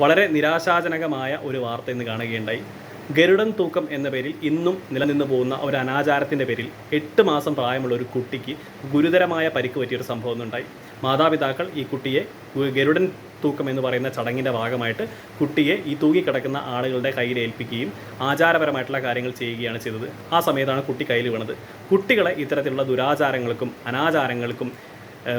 വളരെ നിരാശാജനകമായ ഒരു വാർത്ത ഇന്ന് കാണുകയുണ്ടായി. ഗരുഡൻ തൂക്കം എന്ന പേരിൽ ഇന്നും നിലനിന്ന് പോകുന്ന ഒരു അനാചാരത്തിന്റെ പേരിൽ എട്ട് മാസം പ്രായമുള്ള ഒരു കുട്ടിക്ക് ഗുരുതരമായ പരിക്ക് പറ്റിയൊരു സംഭവം ഉണ്ടായി മാതാപിതാക്കൾ ഈ കുട്ടിയെ ഗരുഡൻ തൂക്കം എന്ന് പറയുന്ന ചടങ്ങിന്റെ ഭാഗമായിട്ട് കുട്ടിയെ ഈ തൂങ്ങിക്കിടക്കുന്ന ആളുകളുടെ കയ്യിൽ ഏൽപ്പിക്കുകയും ആചാരപരമായിട്ടുള്ള കാര്യങ്ങൾ ചെയ്യുകയാണ് ചെയ്തത്. ആ സമയത്താണ് കുട്ടി കയ്യിൽ വീണത്. കുട്ടികളെ ഇത്തരത്തിലുള്ള ദുരാചാരങ്ങൾക്കും അനാചാരങ്ങൾക്കും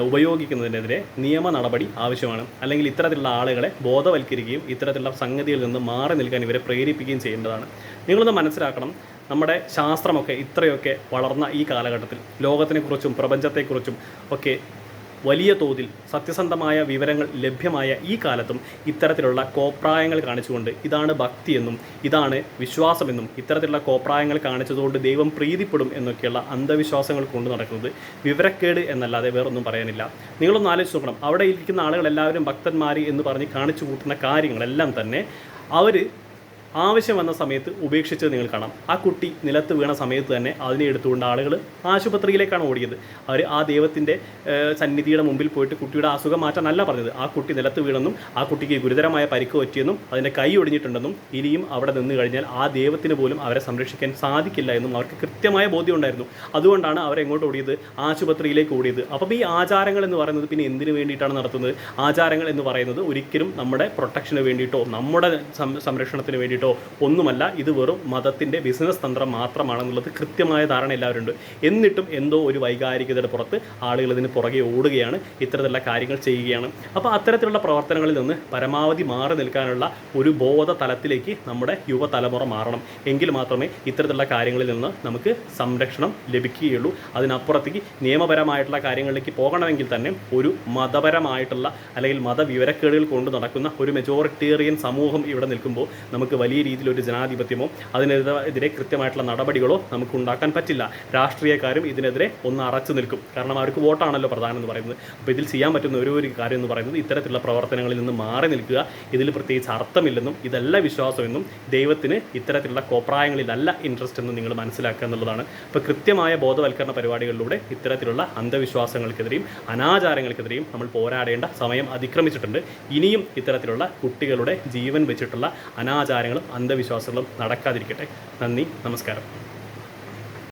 ഉപയോഗിക്കുന്നതിനെതിരെ നിയമ നടപടി ആവശ്യമാണ്. അല്ലെങ്കിൽ ഇത്തരത്തിലുള്ള ആളുകളെ ബോധവൽക്കരിക്കുകയും ഇത്തരത്തിലുള്ള സംഗതിയിൽ നിന്ന് മാറി നിൽക്കാൻ ഇവരെ പ്രേരിപ്പിക്കുകയും ചെയ്യേണ്ടതാണ്. നിങ്ങളൊന്ന് മനസ്സിലാക്കണം നമ്മുടെ ശാസ്ത്രമൊക്കെ ഇത്രയൊക്കെ വളർന്ന ഈ കാലഘട്ടത്തിൽ ലോകത്തിനെക്കുറിച്ചും പ്രപഞ്ചത്തെക്കുറിച്ചും ഒക്കെ വലിയ തോതിൽ സത്യസന്ധമായ വിവരങ്ങൾ ലഭ്യമായ ഈ കാലത്തും ഇത്തരത്തിലുള്ള കോപ്രായങ്ങൾ കാണിച്ചുകൊണ്ട് ഇതാണ് ഭക്തിയെന്നും ഇതാണ് വിശ്വാസമെന്നും ഇത്തരത്തിലുള്ള കോപ്രായങ്ങൾ കാണിച്ചതുകൊണ്ട് ദൈവം പ്രീതിപ്പെടും എന്നൊക്കെയുള്ള അന്ധവിശ്വാസങ്ങൾ കൊണ്ടു നടക്കുന്നത് വിവരക്കേട് എന്നല്ലാതെ വേറൊന്നും പറയാനില്ല. നിങ്ങളൊന്ന് ആലോചിച്ച് നോക്കണം. അവിടെ ഇരിക്കുന്ന ആളുകൾ എല്ലാവരും ഭക്തന്മാർ എന്ന് പറഞ്ഞ് കാണിച്ചു കൂട്ടുന്ന കാര്യങ്ങളെല്ലാം തന്നെ അവർ ആവശ്യം വന്ന സമയത്ത് ഉപേക്ഷിച്ചത് നിങ്ങൾ കാണാം. ആ കുട്ടി നിലത്ത് വീണ സമയത്ത് തന്നെ അതിനെ എടുത്തുകൊണ്ട് ആളുകൾ ആശുപത്രിയിലേക്കാണ് ഓടിയത്. അവർ ആ ദൈവത്തിന്റെ സന്നിധിയുടെ മുമ്പിൽ പോയിട്ട് കുട്ടിയുടെ അസുഖം മാറ്റാനല്ല പറഞ്ഞത്. ആ കുട്ടി നിലത്ത് വീണെന്നും ആ കുട്ടിക്ക് ഗുരുതരമായ പരിക്ക് പറ്റിയെന്നും അതിന്റെ കൈ ഒടിഞ്ഞിട്ടുണ്ടെന്നും ഇനിയും അവിടെ നിന്ന് കഴിഞ്ഞാൽ ആ ദൈവത്തിന് പോലും അവരെ സംരക്ഷിക്കാൻ സാധിക്കില്ല എന്നും അവർക്ക് കൃത്യമായ ബോധ്യം ഉണ്ടായിരുന്നു. അതുകൊണ്ടാണ് അവരെങ്ങോട്ട് ഓടിയത് ആശുപത്രിയിലേക്ക് ഓടിയത്. അപ്പം ഈ ആചാരങ്ങൾ എന്ന് പറയുന്നത് പിന്നെ എന്തിനു വേണ്ടിയിട്ടാണ് നടത്തുന്നത്? ആചാരങ്ങൾ എന്ന് പറയുന്നത് ഒരിക്കലും നമ്മുടെ പ്രൊട്ടക്ഷന് വേണ്ടിയിട്ടോ നമ്മുടെ സംരക്ഷണത്തിന് വേണ്ടിയിട്ടോ ഒന്നുമല്ല ഇത് വെറും മതത്തിന്റെ ബിസിനസ് തന്ത്രം മാത്രമാണെന്നുള്ളത് കൃത്യമായ ധാരണ എല്ലാവരും ഉണ്ട് എന്നിട്ടും എന്തോ ഒരു വൈകാരികതയുടെ പുറത്ത് ആളുകൾ ഇതിന് പുറകെ ഓടുകയാണ് ഇത്തരത്തിലുള്ള കാര്യങ്ങൾ ചെയ്യുകയാണ്. അപ്പോൾ അത്തരത്തിലുള്ള പ്രവർത്തനങ്ങളിൽ നിന്ന് പരമാവധി മാറി നിൽക്കാനുള്ള ഒരു ബോധ തലത്തിലേക്ക് നമ്മുടെ യുവതലമുറ മാറണം. എങ്കിൽ മാത്രമേ ഇത്തരത്തിലുള്ള കാര്യങ്ങളിൽ നിന്ന് നമുക്ക് സംരക്ഷണം ലഭിക്കുകയുള്ളൂ. അതിനപ്പുറത്തേക്ക് നിയമപരമായിട്ടുള്ള കാര്യങ്ങളിലേക്ക് പോകണമെങ്കിൽ തന്നെ ഒരു മതപരമായിട്ടുള്ള അല്ലെങ്കിൽ മതവിവരക്കേടുകൾ കൊണ്ട് നടക്കുന്ന ഒരു മെജോറിറ്റേറിയൻ സമൂഹം ഇവിടെ നിൽക്കുമ്പോൾ നമുക്ക് വലിയ രീതിയിൽ ഒരു ജനാധിപത്യമോ അതിനെതിരെ കൃത്യമായിട്ടുള്ള നടപടികളോ നമുക്ക് ഉണ്ടാക്കാൻ പറ്റില്ല. രാഷ്ട്രീയക്കാരും ഇതിനെതിരെ ഒന്ന് അറച്ചു നിൽക്കും. കാരണം അവർക്ക് വോട്ടാണല്ലോ പ്രധാനം എന്ന് പറയുന്നത്. അപ്പോൾ ഇതിൽ ചെയ്യാൻ പറ്റുന്ന ഒരു ഒരു കാര്യം എന്ന് പറയുന്നത് ഇത്തരത്തിലുള്ള പ്രവർത്തനങ്ങളിൽ നിന്ന് മാറി നിൽക്കുക. ഇതിൽ പ്രത്യേകിച്ച് അർത്ഥമില്ലെന്നും ഇതല്ല വിശ്വാസമെന്നും ദൈവത്തിന് ഇത്തരത്തിലുള്ള കോപ്രായങ്ങളിലല്ല ഇൻട്രസ്റ്റ് എന്ന് നിങ്ങൾ മനസ്സിലാക്കുക എന്നുള്ളതാണ്. അപ്പോൾ കൃത്യമായ ബോധവൽക്കരണ പരിപാടികളിലൂടെ ഇത്തരത്തിലുള്ള അന്ധവിശ്വാസങ്ങൾക്കെതിരെയും അനാചാരങ്ങൾക്കെതിരെയും നമ്മൾ പോരാടേണ്ട സമയം അതിക്രമിച്ചിട്ടുണ്ട്. ഇനിയും ഇത്തരത്തിലുള്ള കുട്ടികളുടെ ജീവൻ വെച്ചിട്ടുള്ള അനാചാരങ്ങളും അന്ധവിശ്വാസങ്ങളും നടക്കാതിരിക്കട്ടെ. നന്ദി നമസ്കാരം.